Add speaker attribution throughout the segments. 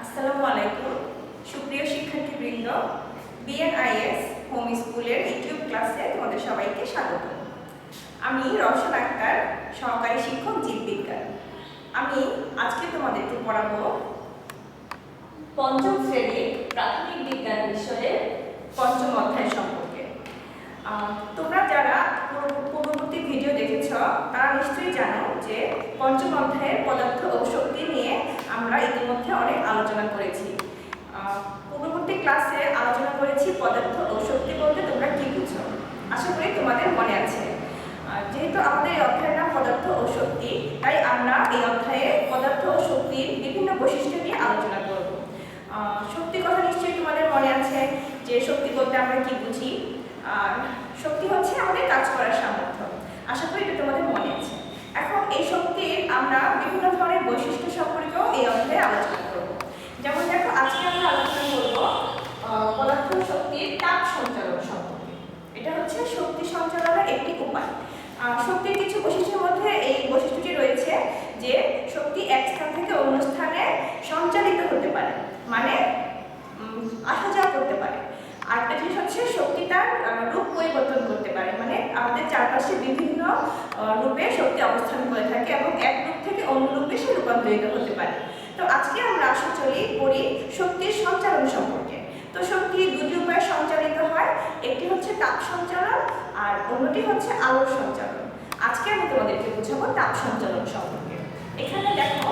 Speaker 1: আসসালামু আলাইকুম। সুপ্রিয় শিক্ষার্থীবৃন্দ বিএনআইএস হোম স্কুলের ইউটিউব ক্লাসে তোমাদের সবাইকে স্বাগত। আমি রওশন আক্তার, সহকারী শিক্ষক জীববিজ্ঞান। আমি আজকে তোমাদেরকে পড়াবো
Speaker 2: পঞ্চম শ্রেণির প্রাথমিক বিজ্ঞান বিষয়ের
Speaker 1: পঞ্চম অধ্যায় সম্পর্কে। তোমরা যারা পূর্ব- পূর্ববর্তী ভিডিও দেখেছ, তারা নিশ্চয়ই জানো যে পঞ্চম অধ্যায়ের পদার্থ ও আমরা ইতিমধ্যে অনেক আলোচনা করেছি। পূর্ববর্তী ক্লাসে আলোচনা করেছি পদার্থ ও শক্তি বলতে তোমরা কি বুঝো? আশা করি তোমাদের মনে আছে। যেহেতু আমাদের এই অধ্যায়ের নাম পদার্থ ও শক্তি, তাই আমরা এই অধ্যায়ে পদার্থ ও শক্তির বিভিন্ন বৈশিষ্ট্য নিয়ে আলোচনা করব। শক্তি কথা নিশ্চয়ই তোমাদের মনে আছে যে শক্তি বলতে আমরা কি বুঝি? আর শক্তি হচ্ছে আমাদের কাজ করার সামর্থ্য। আশা করি এটা তোমাদের মনে আছে এখন এই শক্তির আমরা বিভিন্ন ধরনের বৈশিষ্ট্য সম্পর্কেও এই অধ্যায়ে আলোচনা করব যেমন দেখো আজকে আমরা আলোচনা করব আহ, পদার্থ ও শক্তির তাপ সঞ্চালন সম্পর্কে এটা হচ্ছে শক্তি সঞ্চালনের একটি উপায়। শক্তির কিছু বৈশিষ্ট্যের মধ্যে এই বৈশিষ্ট্যটি রয়েছে যে শক্তি এক স্থান থেকে অন্য স্থানে সঞ্চালিত হতে পারে মানে আসা যাওয়া করতে পারে। আরেকটা জিনিস হচ্ছে শক্তি তার রূপ পরিবর্তন করতে পারে মানে আমাদের চারপাশে বিভিন্ন রূপে শক্তি অবস্থান করে থাকে এবং এক রূপ থেকে অন্য রূপে সে রূপান্তরিত হতে পারে। তো আজকে আমরা আসলে চলি, পড়ি শক্তির সঞ্চালন সম্পর্কে। তো শক্তি দুটি উপায়ে সঞ্চালিত হয়, একটি হচ্ছে তাপ অন্যটি হচ্ছে আলোর সঞ্চালন। আজকে আমি তোমাদেরকে বোঝাবো তাপ সঞ্চালন সম্পর্কে। এখানে দেখো,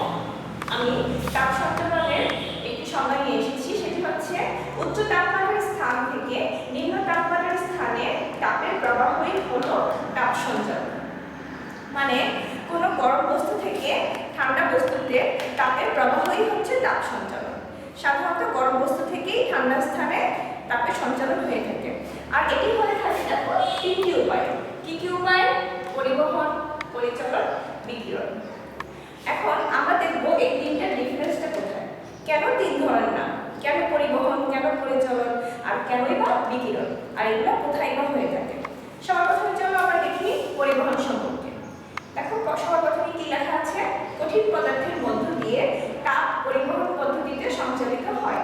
Speaker 1: আমি তাপ সঞ্চালনের একটি সংজ্ঞা নিয়ে এসেছি, সেটি হচ্ছে উচ্চ তাপমাত্রার স্থান থেকে নিম্ন তাপমাত্রার স্থানে তাপের প্রবাহই হলো তাপ সঞ্চালন। মানে কোনো গরম বস্তু থেকে ঠান্ডা বস্তুতে তাপের প্রবাহই হচ্ছে তাপ সঞ্চালন। সাধারণত গরম বস্তু থেকেই ঠান্ডা স্থানে তাপের সঞ্চালন হয়ে থাকে। আর এটি হয়ে থাকে, দেখো, তিনটি উপায় কি কি উপায় পরিবহন পরিচালন বিকিরণ এখন আমরা দেখব এই তিনটার ডিফারেন্সটা কোথায় কেন তিন ধরনের না কেন পরিবহন কেন পরিচালন আর কেনই বা বিকিরণ আর এগুলো কোথায় বা হয়ে থাকে সবার প্রথমে চলো আমরা দেখি পরিবহন সম্পর্কে দেখো ক- সবার প্রথমে কি লেখা আছে কঠিন পদার্থের মধ্য দিয়ে তাপ পরিবহন পদ্ধতিতে সঞ্চালিত হয়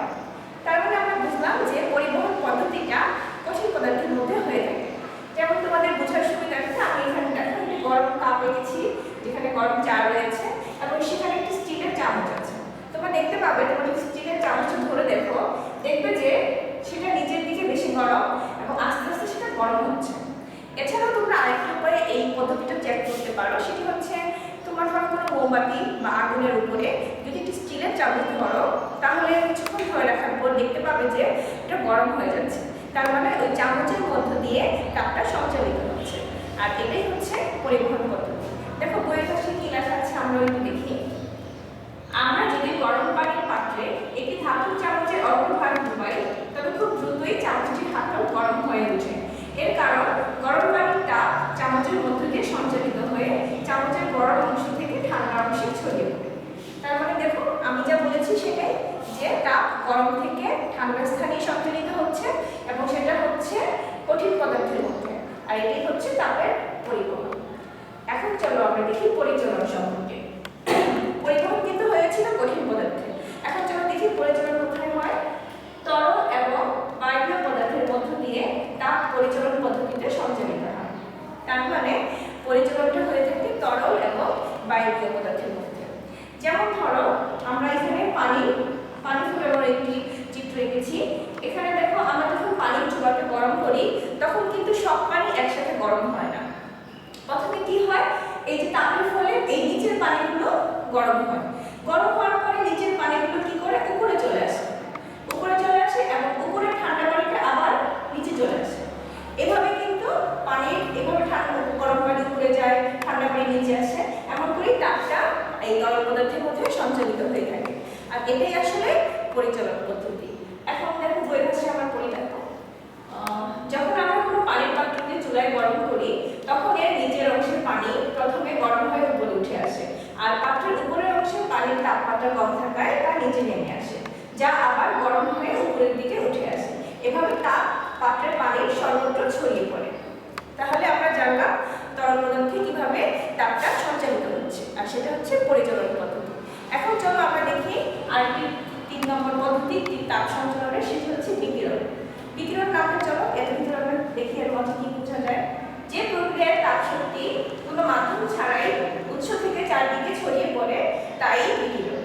Speaker 1: তার মানে আমরা বুঝলাম যে পরিবহন পদ্ধতিটা কঠিন পদার্থের মধ্যে হয়ে থাকে যেমন তোমাদের বোঝার সুবিধার্থে আমি এখানে দেখো একটি গরম কাপ রেখেছি যেখানে গরম চা রয়েছে এবং সেখানে একটি স্টিলের চামচ আছে। তোমরা দেখতে পাবে, তোমরা যদি স্টিলের চামচটা ধরে দেখো, দেখবে যে সেটা নিচের দিকে বেশি গরম এবং আস্তে আস্তে সেটা গরম হচ্ছে। এছাড়াও তোমরা আরেকটা উপায়ে এই পদ্ধতিটা চেক করতে পারো, সেটি হচ্ছে তোমার ধরো কোনো মোমবাতি বা আগুনের উপরে যদি একটি স্টিলের চামচ ধরো, তাহলে কিছুক্ষণ ধরে রাখার পর দেখতে পাবে যে এটা গরম হয়ে যাচ্ছে। তার মানে ওই চামচের মধ্য দিয়ে তাপটা সঞ্চালিত হচ্ছে। আর এটাই হচ্ছে পরিবহন পদ্ধতি দেখো বইয়ের কাছে কি লেখা আছে আমরা একটু দেখি আমরা যদি গরম পানির পাত্রে একটি ধাতুর চামচের অগ্রভাগ ডুবাই তবে খুব দ্রুতই চামচটির হাতটাও গরম হয়ে ওঠে এর কারণ গরম পানির তাপ চামচের মধ্য দিয়ে সঞ্চালিত হয়ে চামচের গরম অংশ থেকে ঠান্ডা অংশে ছড়িয়ে পড়ে তার মানে দেখো আমি যা বলেছি সেটাই যে তাপ গরম থেকে ঠান্ডা স্থানে সঞ্চালিত হচ্ছে এবং সেটা হচ্ছে কঠিন পদার্থের মধ্যে আর এটি হচ্ছে তাপের পরিবহন এখন চলো আমরা দেখি পরিচালন সম্পর্কে। পরিবহন কিন্তু হয়েছিল কঠিন পদার্থে। এখন যখন দেখি পরিচালন কোথায় হয়। তরল এবং বায়বীয় পদার্থের মধ্য দিয়ে তাপ পরিচালন পদ্ধতিতে সঞ্চালিত হয়। তার মানে পরিচালনটা হয়ে থাকে তরল এবং বায়বীয় পদার্থের মধ্যে। যেমন ধরো, আমরা এখানে পানি পানি ফুটানোর একটি চিত্র এঁকেছি। এখানে দেখো আমরা যখন পানির চুলাটা গরম করি, তখন কিন্তু সব পানি একসাথে গরম হয় না প্রথমে কি হয় এই যে তাপের ফলে এই নিচের পানিগুলো গরম হয় গরম হওয়ার পরে নিচের পানিগুলো কি করে উপরে চলে আসে উপরে চলে আসে এবং উপরে ঠান্ডা পানিটা আবার নিচে চলে আসে এভাবে কিন্তু পানির এভাবে ঠান্ডা গরম পানি উপরে যায় ঠান্ডা পানি নিচে আসে এমন করেই তাপটা এই পদার্থের মধ্যে সঞ্চালিত হয়ে থাকে। আর এটাই আসলে পরিচালন পদ্ধতি। এখন দেখো, বই ভাষায় আমার পড়ি যখন আমরা কোনো পানির পাত্রকে চুলায় গরম করি, তখন এর নিচের অংশের পানি প্রথমে গরম হয়ে উপরে উঠে আসে। আর পাত্রের উপরের অংশে পানির তাপমাত্রা কম থাকায় তা নিচে নেমে আসে, যা আবার গরম হয়ে উপরের দিকে উঠে আসে। এভাবে তাপ পাত্রের পানি সর্বত্র ছড়িয়ে পড়ে। তাহলে আমরা জানলাম তরল পদার্থে কীভাবে তাপটা সঞ্চালিত হচ্ছে। আর সেটা হচ্ছে পরিচালন পদ্ধতি। এখন চলো আমরা দেখি আরেকটি তিন নম্বর পদ্ধতি তাপ সঞ্চালনের, সেটি হচ্ছে বিকিরণ। বিকিরণ নামটা চলো এর ভিতরে আমরা দেখি, এর মধ্যে কি বোঝা যায়? যে প্রক্রিয়ায় তাপ শক্তি কোনো মাধ্যম ছাড়াই উৎস থেকে চারদিকে ছড়িয়ে পড়ে, তাই বিকিরণ।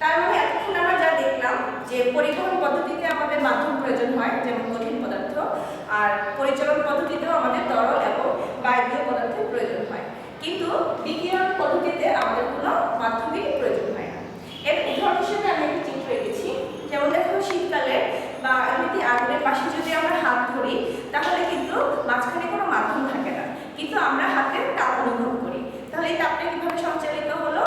Speaker 1: তার মানে এতক্ষণ আমরা যা দেখলাম, যে পরিবহন পদ্ধতিতে আমাদের মাধ্যম প্রয়োজন হয়, যেমন কঠিন পদার্থ, আর পরিচালন পদ্ধতিতেও আমাদের তরল এবং বায়বীয় পদার্থের প্রয়োজন হয় কিন্তু বিকিরণ পদ্ধতিতে আমাদের কোনো মাধ্যমিক প্রয়োজন হয় না। এর উদাহরণ হিসেবে আমি একটি চিত্র এঁকেছি যেমন দেখো শীতকালে বা এমনিতে আগুনের পাশে যদি আমরা হাত ধরি, তাহলে কিন্তু মাঝখানে কোনো মাধ্যম থাকে না। কিন্তু আমরা হাতের তাপ অনুভব করি। তাহলে এই তাপটা কীভাবে সঞ্চালিত হলো?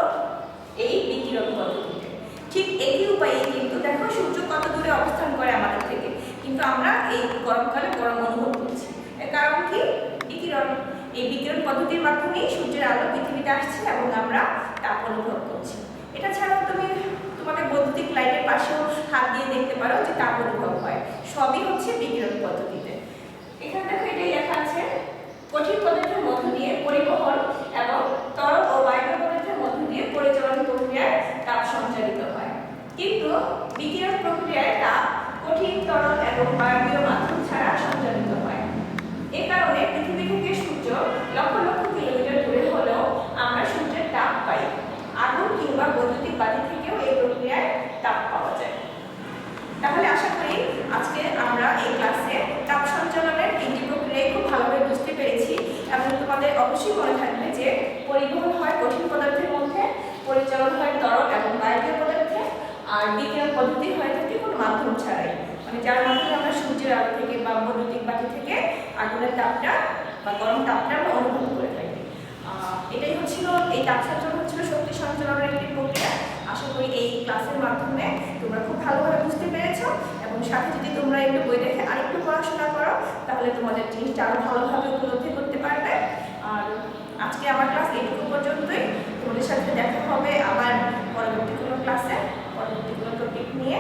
Speaker 1: এই বিকিরণ পদ্ধতিতে। ঠিক একই উপায়ে কিন্তু দেখো সূর্য কত দূরে অবস্থান করে আমাদের থেকে। কিন্তু আমরা এই গরমকালে গরম অনুভব করছি। কারণ কি? বিকিরণ। এই বিকিরণ পদ্ধতির মাধ্যমেই সূর্যের আলো পৃথিবীতে আসছে এবং আমরা তাপ অনুভব করছি। এটা ছাড়াও তুমি তোমাদের বৈদ্যুতিক লাইটের পাশেও হাত দিয়ে দেখতে পারো যে তাপ অনুভব হয়। সবই হচ্ছে বিকিরণ পদ্ধতিতে। এখানে দেখো এটাই লেখা আছে, কঠিন পদ্ধতির মধ্য দিয়ে পরিবহন এবং তরল ও বায়বীয় পদার্থের মধ্য দিয়ে পরিচালন প্রক্রিয়ায় তাপ সঞ্চালিত হয় কিন্তু বিকিরণ প্রক্রিয়ায় তাপ কঠিন তরল এবং বায়বীয় মাধ্যম ছাড়া সঞ্চালিত হয় এ কারণে পৃথিবী থেকে সূর্য লক্ষ লক্ষ কিলোমিটার দূরে হলেও আমরা সূর্যের তাপ পাই আগুন কিংবা বৈদ্যুতিক বাতি থেকেও এই প্রক্রিয়ায় তাপ পাওয়া যায় তাহলে আশা করি আজকে আমরা এই ক্লাসে তাপ সঞ্চালনের তিনটি প্রক্রিয়ায় খুব ভালোভাবে বুঝতে পেরেছি এবং তোমাদের অবশ্যই মনে থাকবে যে পরিবহন হয় কঠিন পদার্থের মধ্যে, পরিচালন হয় তরল এবং বায়বীয় পদার্থে, আর বিজ্ঞান পদ্ধতি হয়ে থাকে কোনো মাধ্যম ছাড়াই। মানে যার মাধ্যমে আমরা সূর্যের আলো থেকে বা বৈদ্যুতিক বাতি থেকে আগুনের তাপটা বা গরম তাপটা আমরা অনুভব করে থাকি। এটাই হচ্ছিল, এই তাপ সঞ্চালন হচ্ছিল শক্তি সঞ্চালনের একটি প্রক্রিয়া। আশা করি এই ক্লাসের মাধ্যমে তোমরা খুব ভালোভাবে বুঝতে পেরেছ। এবং সাথে যদি তোমরা একটু বই দেখে আরেকটু পড়াশোনা করো, তাহলে তোমাদের জিনিসটা আরও ভালোভাবে সাথে দেখা হবে আবার পরবর্তী কোনো ক্লাসে পরবর্তী কোনো টপিক নিয়ে।